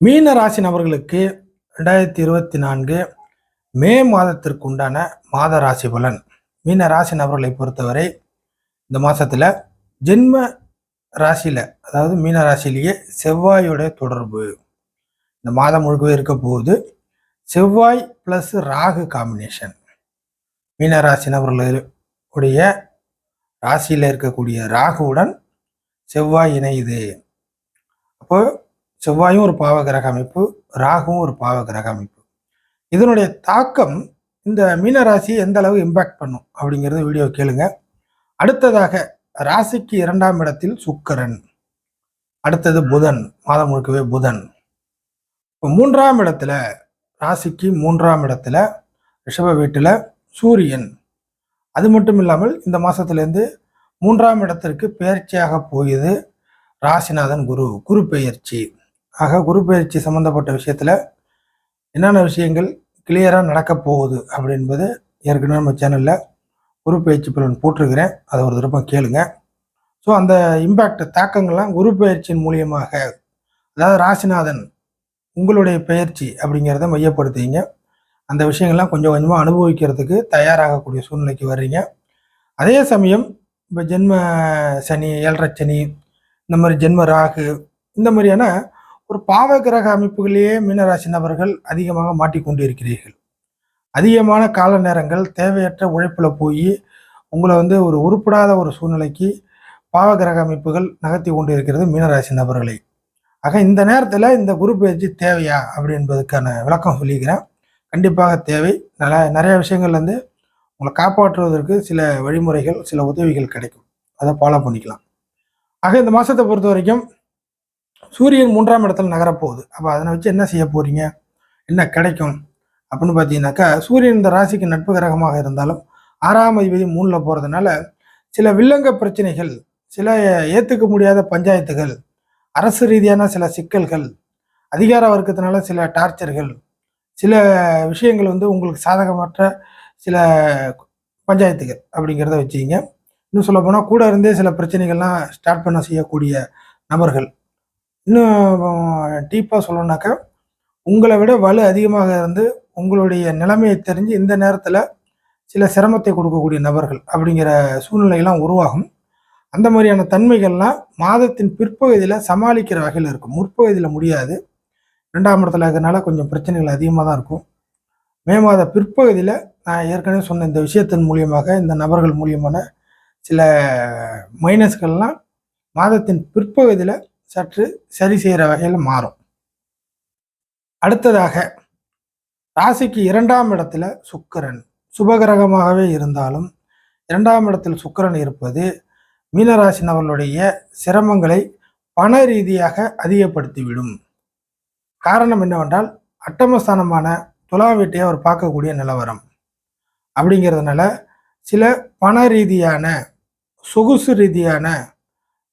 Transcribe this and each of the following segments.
மீன ராசி நபர்களுக்கு ரெண்டாயிரத்தி இருபத்தி நான்கு மே மாதத்திற்கு உண்டான மாத ராசி பலன். மீன ராசி நபர்களை பொறுத்தவரை இந்த மாதத்தில் ஜென்ம ராசியில் அதாவது மீன ராசியிலேயே செவ்வாயோட தொடர்பு. இந்த மாதம் முழுக்கவே இருக்க போகுது. செவ்வாய் ப்ளஸ் ராகு காம்பினேஷன் மீன ராசி நபர்களுடைய ராசியில் இருக்கக்கூடிய ராகுவுடன் செவ்வாய் இணையுது. அப்போது செவ்வாயும் ஒரு பாவ கிரக அமைப்பு ராகுவும் ஒரு பாவ கிரக அமைப்பு. இதனுடைய தாக்கம் இந்த மீன எந்த அளவு இம்பாக்ட் பண்ணும் அப்படிங்கிறத வீடியோ கேளுங்க. அடுத்ததாக ராசிக்கு இரண்டாம் இடத்தில் சுக்கரன். அடுத்தது புதன். மாதம் முழுக்கவே புதன். இப்போ மூன்றாம் இடத்துல ராசிக்கு மூன்றாம் இடத்துல ரிஷப வீட்டில் சூரியன். அது மட்டும் இல்லாமல் இந்த மாதத்துலேருந்து மூன்றாம் இடத்திற்கு பெயர்ச்சியாக போகுது ராசிநாதன் குரு குரு பெயர்ச்சி. ஆக குரு பயிற்சி சம்மந்தப்பட்ட விஷயத்தில் என்னென்ன விஷயங்கள் கிளியராக நடக்க போகுது அப்படின்பது ஏற்கனவே நம்ம சேனலில் குரு பயிற்சி பலன் போட்டிருக்கிறேன். அதை ஒரு திருப்பம் கேளுங்க. ஸோ அந்த இம்பேக்ட் தாக்கங்கள்லாம் குரு பயிற்சியின் மூலியமாக அதாவது ராசிநாதன் உங்களுடைய பெயர்ச்சி அப்படிங்கிறத மையப்படுத்திங்க அந்த விஷயங்கள்லாம் கொஞ்சம் கொஞ்சமாக அனுபவிக்கிறதுக்கு தயாராகக்கூடிய சூழ்நிலைக்கு வர்றீங்க. அதே சமயம் இப்போ ஜென்ம சனி ஏழரை சனி இந்த மாதிரி ஜென்ம ராகு இந்த மாதிரியான ஒரு பாவ கிரக அமைப்புகளிலேயே மீனராசி நபர்கள் அதிகமாக மாட்டிக்கொண்டு இருக்கிறீர்கள் அதிகமான கால நேரங்கள் தேவையற்ற உழைப்பில் போய் உங்களை வந்து ஒரு உருப்படாத ஒரு சூழ்நிலைக்கு பாவ கிரக அமைப்புகள் நகர்த்தி கொண்டு இருக்கிறது மீனராசி நபர்களை. ஆக இந்த நேரத்தில் இந்த குரு பயிற்சி தேவையா அப்படி என்பதுக்கான விளக்கம் சொல்லிக்கிறேன். கண்டிப்பாக தேவை. நல்ல நிறைய விஷயங்கள்லேருந்து உங்களை காப்பாற்றுவதற்கு சில வழிமுறைகள் சில உதவிகள் கிடைக்கும். அதை ஃபாலோ பண்ணிக்கலாம். ஆக இந்த மாதத்தை பொறுத்த வரைக்கும் சூரியன் மூன்றாம் இடத்துல நகரப்போகுது. அப்போ அதனை வச்சு என்ன செய்ய போறீங்க? என்ன கிடைக்கும்? அப்படின்னு பார்த்தீங்கன்னாக்கா சூரியன் இந்த ராசிக்கு நட்பு கிரகமாக இருந்தாலும் ஆறாம் அதிபதி மூணில் போகிறதுனால சில வில்லங்க பிரச்சனைகள் சில ஏற்றுக்க முடியாத பஞ்சாயத்துகள் அரசு ரீதியான சில சிக்கல்கள் அதிகார வர்க்கத்தினால சில டார்ச்சர்கள் சில விஷயங்கள் வந்து உங்களுக்கு சாதகமற்ற சில பஞ்சாயத்துகள் அப்படிங்கிறத வச்சுக்கிங்க. இன்னும் சொல்ல போனால் கூட இருந்தே சில பிரச்சனைகள்லாம் ஸ்டார்ட் பண்ண செய்யக்கூடிய நபர்கள். இன்னும் டீப்பாக சொல்லணுனாக்கா உங்களை விட வலு அதிகமாக இருந்து உங்களுடைய நிலைமையை தெரிஞ்சு இந்த நேரத்தில் சில சிரமத்தை கொடுக்கக்கூடிய நபர்கள் அப்படிங்கிற சூழ்நிலையெல்லாம் உருவாகும். அந்த மாதிரியான தன்மைகள்லாம் மாதத்தின் பிற்பகுதியில் சமாளிக்கிற வகையில் இருக்கும். முற்பகுதியில் முடியாது. ரெண்டாம் இடத்துல இருக்கிறனால கொஞ்சம் பிரச்சனைகள் அதிகமாக தான் இருக்கும். மே மாத பிற்பகுதியில் நான் ஏற்கனவே சொன்ன இந்த விஷயத்தின் மூலியமாக இந்த நபர்கள் மூலியமான சில மைனஸ்கள்லாம் மாதத்தின் பிற்பகுதியில் சற்று சரி செய்கிற வகையில் மாறும். அடுத்ததாக ராசிக்கு இரண்டாம் இடத்துல சுக்கரன். சுபகிரகமாகவே இருந்தாலும் இரண்டாம் இடத்தில் சுக்கரன் இருப்பது மீனராசினவர்களுடைய சிரமங்களை பண ரீதியாக அதிகப்படுத்திவிடும். காரணம் என்னவென்றால் அட்டமஸ்தானமான துலா வீட்டை அவர் பார்க்கக்கூடிய நிலவரம். அப்படிங்கிறதுனால சில பண ரீதியான சொகுசு ரீதியான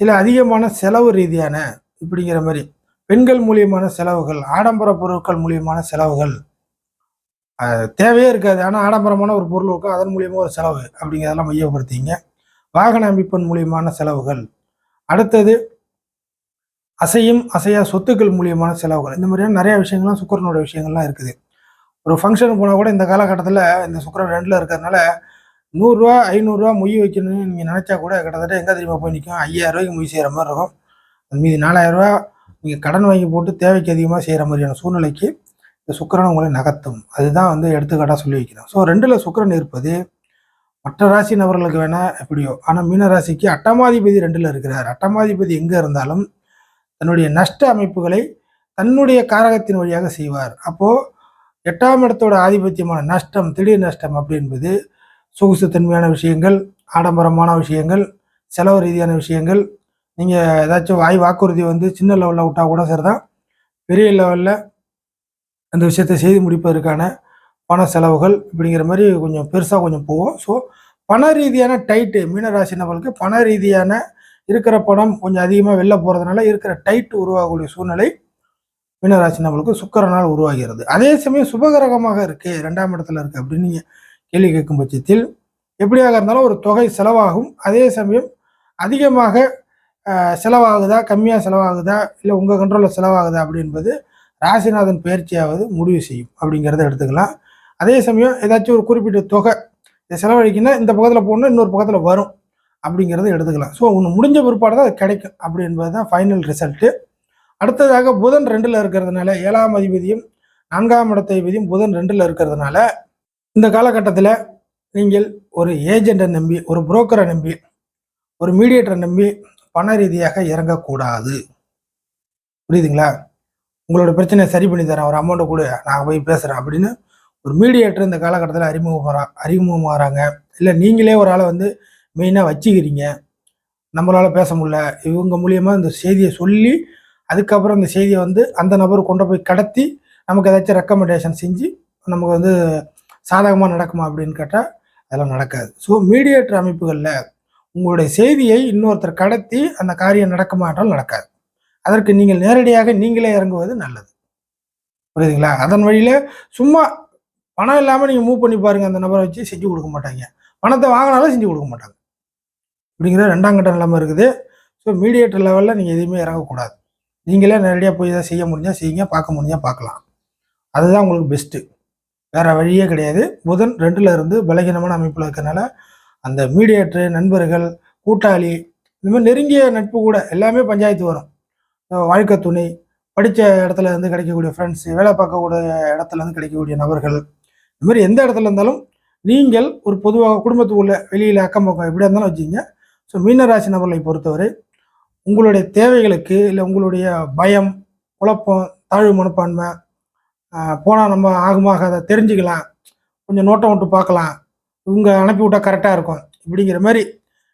சில அதிகமான செலவு ரீதியான இப்படிங்கிற மாதிரி பெண்கள் மூலியமான செலவுகள் ஆடம்பர பொருட்கள் மூலியமான செலவுகள். தேவையே இருக்காது. ஆனால் ஆடம்பரமான ஒரு பொருள் இருக்கும் அதன் மூலியமாக ஒரு செலவு அப்படிங்கிறதெல்லாம் மையப்படுத்திங்க. வாகன அமைப்பின் மூலியமான செலவுகள். அடுத்தது அசையும் அசையா சொத்துக்கள் மூலியமான செலவுகள். இந்த மாதிரியான நிறைய விஷயங்கள்லாம் சுக்கரனோட விஷயங்கள்லாம் இருக்குது. ஒரு ஃபங்க்ஷனுக்கு போனால் கூட இந்த காலகட்டத்தில் இந்த சுக்கரன் ரெண்டில் இருக்கிறதுனால நூறுரூவா ஐநூறுரூவா மொய் வைக்கணும்னு நீங்கள் நினச்சா கூட கிட்டத்தட்ட எங்கே தெரியுமா போய் நிற்கும் ஐயாயிரம் ரூபாய்க்கு மொய் செய்கிற மாதிரி இருக்கும். அது மீதி நாலாயிரரூவா நீங்கள் கடன் வாங்கி போட்டு தேவைக்கு அதிகமாக செய்கிற மாதிரியான சூழ்நிலைக்கு இந்த சுக்கிரன் உங்களை நகர்த்தும். அதுதான் வந்து எடுத்துக்காட்டாக சொல்லி வைக்கணும் ஸோ ரெண்டில் சுக்கிரன் இருப்பது மற்ற ராசி நபர்களுக்கு வேணால் எப்படியோ ஆனால் மீன ராசிக்கு அட்டமாதிபதி ரெண்டில் இருக்கிறார். அட்டமாதிபதி எங்கே இருந்தாலும் தன்னுடைய நஷ்ட அமைப்புகளை தன்னுடைய காரகத்தின் வழியாக செய்வார். அப்போது எட்டாம் இடத்தோட ஆதிபத்தியமான நஷ்டம் திடீர் நஷ்டம் அப்படி என்பது சொகுசு தன்மையான விஷயங்கள் ஆடம்பரமான விஷயங்கள் செலவு ரீதியான விஷயங்கள். நீங்கள் ஏதாச்சும் வாய் வாக்குறுதி வந்து சின்ன லெவலில் விட்டால் கூட சரி தான் பெரிய லெவலில் அந்த விஷயத்தை செய்து முடிப்பதற்கான பண செலவுகள் இப்படிங்கிற மாதிரி கொஞ்சம் பெருசாக கொஞ்சம் போகும். ஸோ பண ரீதியான டைட்டு மீனராசி நபர்களுக்கு பண ரீதியான இருக்கிற பணம் கொஞ்சம் அதிகமாக வெளில போகிறதுனால இருக்கிற டைட் உருவாகக்கூடிய சூழ்நிலை மீனராசி நம்மளுக்கு சுக்கரனால் உருவாகிறது. அதே சமயம் சுபகிரகமாக இருக்குது ரெண்டாம் இடத்துல இருக்குது அப்படின்னு நீங்கள் கேள்வி கேட்கும் பட்சத்தில் எப்படியாக இருந்தாலும் ஒரு தொகை செலவாகும். அதே சமயம் அதிகமாக செலவாகுதா கம்மியாக செலவாகுதா இல்லை உங்கள் கண்ட்ரோலில் செலவாகுதா அப்படின்பது ராசிநாதன் பயிற்சியாவது முடிவு செய்யும் அப்படிங்கிறத எடுத்துக்கலாம். அதே சமயம் ஏதாச்சும் ஒரு குறிப்பிட்ட தொகை இதை செலவழிக்கணும்னா இந்த பக்கத்தில் போகணும் இன்னொரு பக்கத்தில் வரும் அப்படிங்கிறத எடுத்துக்கலாம். ஸோ ஒன்று முடிஞ்ச பிற்பாடு தான் அது கிடைக்கும் அப்படி என்பது தான் ஃபைனல் ரிசல்ட்டு அடுத்ததாக புதன் ரெண்டில் இருக்கிறதுனால ஏழாம் அதிபதியும் நான்காம் இடத்த அதிபதியும் புதன் ரெண்டில் இருக்கிறதுனால இந்த காலகட்டத்தில் நீங்கள் ஒரு ஏஜெண்ட்டை நம்பி ஒரு புரோக்கரை நம்பி ஒரு மீடியேட்டரை நம்பி பண ரீதியாக இறங்கக்கூடாது. புரியுதுங்களா? உங்களோட பிரச்சனையை சரி பண்ணி தரேன் ஒரு அமௌண்ட்டை கூட நான் போய் பேசுகிறேன் அப்படின்னு ஒரு மீடியேட்டர் இந்த காலகட்டத்தில் அறிமுகமாக அறிமுகமாகறாங்க இல்லை நீங்களே ஒரு ஆளை வந்து மெயினாக வச்சுக்கிறீங்க. நம்மளால் பேச முடியல. இவங்க மூலியமாக இந்த செய்தியை சொல்லி அதுக்கப்புறம் இந்த செய்தியை வந்து அந்த நபர் கொண்டு போய் கடத்தி நமக்கு ஏதாச்சும் ரெக்கமெண்டேஷன் செஞ்சு நமக்கு வந்து சாதகமாக நடக்குமா அப்படின்னு கேட்டால் அதெல்லாம் நடக்காது. ஸோ மீடியேட்டர் அமைப்புகளில் உங்களுடைய செய்தியை இன்னொருத்தர் கடத்தி அந்த காரியம் நடக்குமா என்றால் நடக்காது. அதற்கு நீங்கள் நேரடியாக நீங்களே இறங்குவது நல்லது. புரியுதுங்களா? அதன் வழியில் சும்மா பணம் இல்லாமல் நீங்கள் மூவ் பண்ணி பாருங்கள் அந்த நபரை வச்சு செஞ்சு கொடுக்க மாட்டாங்க. பணத்தை வாங்கினாலும் செஞ்சு கொடுக்க மாட்டாங்க. அப்படிங்கிற ரெண்டாம் கட்ட நிலைமை இருக்குது. ஸோ மீடியேட்டர் லெவலில் நீங்கள் எதுவுமே இறங்கக்கூடாது. நீங்களே நேரடியாக போய் எதாவது செய்ய முடிஞ்சால் செய்யுங்க பார்க்க முடிஞ்சால் பார்க்கலாம். அதுதான் உங்களுக்கு பெஸ்ட்டு வேற வழியே கிடையாது. புதன் ரெண்டுல இருந்து பலகீனமான அமைப்பில் இருக்கிறனால அந்த மீடியேட்டரு நண்பர்கள் கூட்டாளி இந்த மாதிரி நெருங்கிய நட்பு கூட எல்லாமே பஞ்சாயத்து வரும். வாழ்க்கை துணை படித்த இடத்துல இருந்து கிடைக்கக்கூடிய ஃப்ரெண்ட்ஸ் வேலை பார்க்கக்கூடிய இடத்துல இருந்து கிடைக்கக்கூடிய நபர்கள். இந்த மாதிரி எந்த இடத்துல இருந்தாலும் நீங்கள் ஒரு பொதுவாக குடும்பத்துக்குள்ள வெளியில் அக்கம் பக்கம் எப்படியா இருந்தாலும் வச்சுங்க ஸோ மீனராசி நபர்களை பொறுத்தவரை உங்களுடைய தேவைகளுக்கு இல்லை உங்களுடைய பயம் குழப்பம் தாழ்வு மனப்பான்மை போனால் நம்ம ஆகுமா அதை தெரிஞ்சுக்கலாம். கொஞ்சம் நோட்டம் விட்டு பார்க்கலாம். இவங்க அனுப்பி விட்டால் கரெக்டாக இருக்கும். இப்படிங்கிற மாதிரி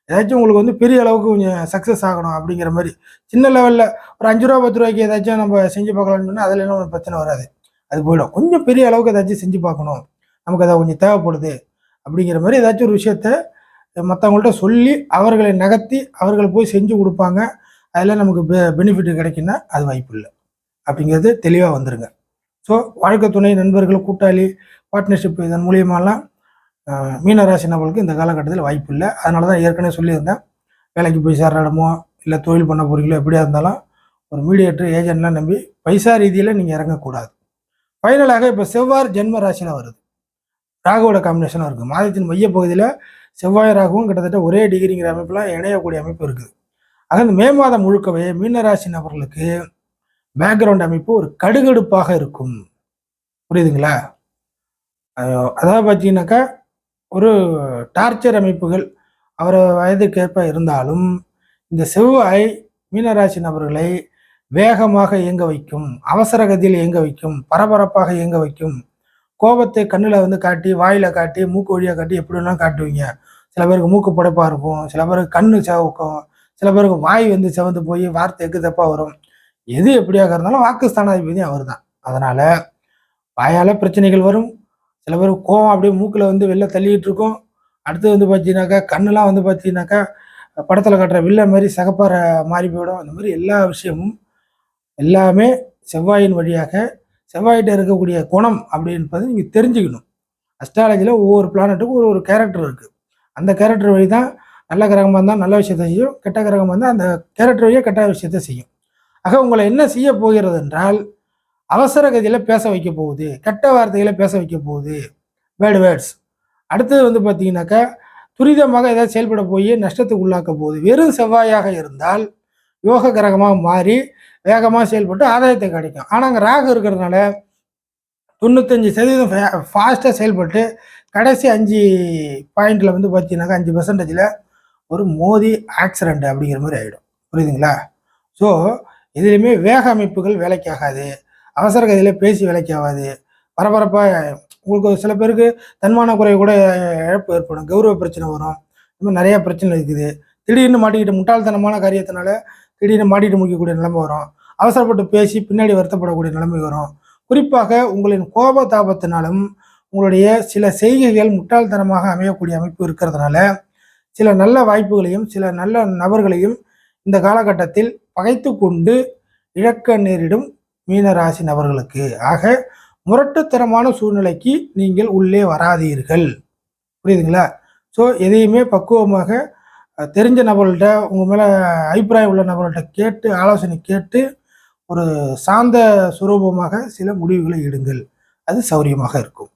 ஏதாச்சும் உங்களுக்கு வந்து பெரிய அளவுக்கு கொஞ்சம் சக்ஸஸ் ஆகணும் அப்படிங்கிற மாதிரி. சின்ன லெவலில் ஒரு அஞ்சு ரூபா பத்து ரூபாய்க்கு ஏதாச்சும் நம்ம செஞ்சு பார்க்கலாம்னு சொன்னால் அதில் என்ன ஒரு பிரச்சனை வராது. அது போயிடும். கொஞ்சம் பெரிய அளவுக்கு ஏதாச்சும் செஞ்சு பார்க்கணும். நமக்கு அதை கொஞ்சம் தேவைப்படுது அப்படிங்கிற மாதிரி ஏதாச்சும் ஒரு விஷயத்த மற்றவங்கள்ட்ட சொல்லி அவர்களை நகர்த்தி அவர்கள் போய் செஞ்சு கொடுப்பாங்க. அதில் நமக்கு பெ பெனிஃபிட் கிடைக்குன்னா அது வாய்ப்பு இல்லை. அப்படிங்கிறது தெளிவாக வந்துருங்க. ஸோ வாழ்க்கை துணை நண்பர்கள் கூட்டாளி பார்ட்னர்ஷிப் இதன் மூலியமாலாம் மீனராசி நபர்களுக்கு இந்த காலகட்டத்தில் வாய்ப்பு இல்லை. அதனால தான் ஏற்கனவே சொல்லியிருந்தேன். வேலைக்கு போய் சேர்ற இடமோ இல்லை தொழில் பண்ண போறீங்களோ எப்படியா இருந்தாலும் ஒரு மீடியேட்டர் ஏஜென்ட்லாம் நம்பி பைசா ரீதியில் நீங்கள் இறங்கக்கூடாது. ஃபைனலாக இப்போ செவ்வாறு ஜென்ம ராசியில் வருது. ராகுவோட காம்பினேஷனாக இருக்குது மாதத்தின் மையப்பகுதியில் செவ்வாய் ராகுவும் கிட்டத்தட்ட ஒரே டிகிரிங்கிற அமைப்புலாம் இணையக்கூடிய அமைப்பு இருக்குது. ஆக இந்த மே மாதம் முழுக்கவே மீனராசி நபர்களுக்கு பேக்ரவுண்ட் அமைப்பு ஒரு கடுகடுப்பாக இருக்கும். புரியுதுங்களா? அதாவது பார்த்தீங்கன்னாக்கா ஒரு டார்ச்சர் அமைப்புகள் அவர் வயதுக்கேற்ப இருந்தாலும் இந்த செவ்வாய் மீனராசி நபர்களை வேகமாக இயங்க வைக்கும் அவசர கதியில் இயங்க வைக்கும் பரபரப்பாக இயங்க வைக்கும் கோபத்தை கண்ணில் வந்து காட்டி வாயில காட்டி மூக்கு வழியாக காட்டி எப்படி வேணாலும் காட்டுவீங்க. சில பேருக்கு மூக்கு புடைப்பாக இருக்கும் சில பேருக்கு கண்ணு செவக்கும் சில பேருக்கு வாய் வந்து செவந்து போய் வார்த்தை எக்கு தப்பாக வரும். எது எப்படியாக இருந்தாலும் வாக்கு ஸ்தானாதிபதி அவர் தான் அதனால வாயால் பிரச்சனைகள் வரும். சில பேர் கோவம் அப்படியே மூக்கில் வந்து வெளில தள்ளிக்கிட்டு இருக்கும். அடுத்து வந்து பார்த்தீங்கன்னாக்கா கண்ணெலாம் வந்து பார்த்தீங்கன்னாக்கா படத்தில் காட்டுற வில்ல மாதிரி சகப்பார மாறி போயிடும். அந்த மாதிரி எல்லா விஷயமும் எல்லாமே செவ்வாயின் வழியாக செவ்வாய்கிட்ட இருக்கக்கூடிய குணம் அப்படின்றது நீங்கள் தெரிஞ்சுக்கணும். அஸ்ட்ராலஜியில் ஒவ்வொரு பிளானட்டுக்கும் ஒரு ஒரு கேரக்டர் இருக்குது அந்த கேரக்டர் வழி தான் நல்ல கிரகமாக இருந்தால் நல்ல விஷயத்தை செய்யும் கெட்ட கிரகமாக இருந்தால் அந்த கேரக்டர் வழியாக கெட்ட விஷயத்தை செய்யும். ஆக உங்களை என்ன செய்ய போகிறது என்றால் அவசர கதியில் பேச வைக்க போகுது கெட்ட வார்த்தைகளை பேச வைக்க போகுது. பேட் வேர்ட்ஸ் அடுத்தது வந்து பார்த்தீங்கன்னாக்கா துரிதமாக ஏதாவது செயல்பட போய் நஷ்டத்துக்கு உள்ளாக்க போகுது. வெறும் செவ்வாயாக இருந்தால் யோக கிரகமாக மாறி வேகமாக செயல்பட்டு ஆதாயத்தை கிடைக்கும். ஆனால் அங்கே ராகு இருக்கிறதுனால தொண்ணூத்தஞ்சு சதவீதம் ஃபாஸ்ட்டாக செயல்பட்டு கடைசி அஞ்சு பாயிண்டில் வந்து பார்த்தீங்கன்னாக்கா அஞ்சு பர்சன்டேஜில் ஒரு மோதி ஆக்சிடென்ட் அப்படிங்கிற மாதிரி ஆகிடும் புரியுதுங்களா? ஸோ எதுலேயுமே வேக அமைப்புகள் வேலைக்கு ஆகாது அவசர கதியில் பேசி வேலைக்கு ஆகாது பரபரப்பாக உங்களுக்கு ஒரு சில பேருக்கு தன்மான குறைவு கூட இழப்பு ஏற்படும். கௌரவ பிரச்சனை வரும். இந்த மாதிரி நிறையா பிரச்சனை இருக்குது. திடீர்னு மாட்டிக்கிட்டு முட்டாள்தனமான காரியத்தினால திடீர்னு மாட்டிட்டு முடிக்கக்கூடிய நிலைமை வரும். அவசரப்பட்டு பேசி பின்னாடி வருத்தப்படக்கூடிய நிலைமை வரும். குறிப்பாக உங்களின் கோப தாபத்தினாலும் உங்களுடைய சில செய்கைகள் முட்டாள்தனமாக அமையக்கூடிய அமைப்பு இருக்கிறதுனால சில நல்ல வாய்ப்புகளையும் சில நல்ல நபர்களையும் இந்த காலகட்டத்தில் பகைத்து கொண்டு இழக்க நேரிடும் மீனராசி நபர்களுக்கு. ஆக முரட்டுத்தனமான சூழ்நிலைக்கு நீங்கள் உள்ளே வராதீர்கள். புரியுதுங்களா? ஸோ எதையுமே பக்குவமாக தெரிஞ்ச நபர்கள்ட்ட உங்கள் மேலே அபிப்பிராயம் உள்ள நபர்கள்ட்ட கேட்டு ஆலோசனை கேட்டு ஒரு சாந்த சுரூபமாக சில முடிவுகளை எடுங்கள். அது சௌரியமாக இருக்கும்.